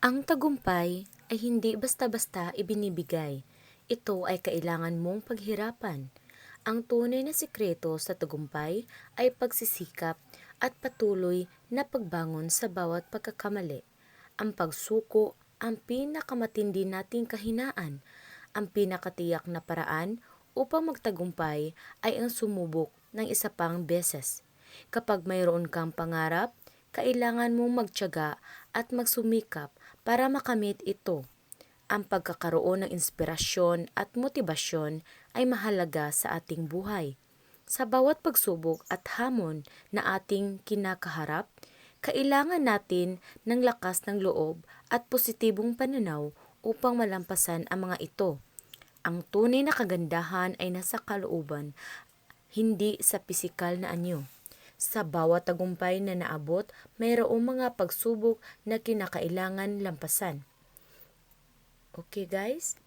Ang tagumpay ay hindi basta-basta ibinibigay. Ito ay kailangan mong paghirapan. Ang tunay na sikreto sa tagumpay ay pagsisikap at patuloy na pagbangon sa bawat pagkakamali. Ang pagsuko ang pinakamatindi nating kahinaan. Ang pinakatiyak na paraan upang magtagumpay ay ang sumubok ng isa pang beses. Kapag mayroon kang pangarap, kailangan mong magtiyaga at magsumikap para makamit ito. Ang pagkakaroon ng inspirasyon at motibasyon ay mahalaga sa ating buhay. Sa bawat pagsubok at hamon na ating kinakaharap, kailangan natin ng lakas ng loob at positibong pananaw upang malampasan ang mga ito. Ang tunay na kagandahan ay nasa kalooban, hindi sa pisikal na anyo. Sa bawat tagumpay na naabot, mayroong mga pagsubok na kinakailangan lampasan. Okay guys?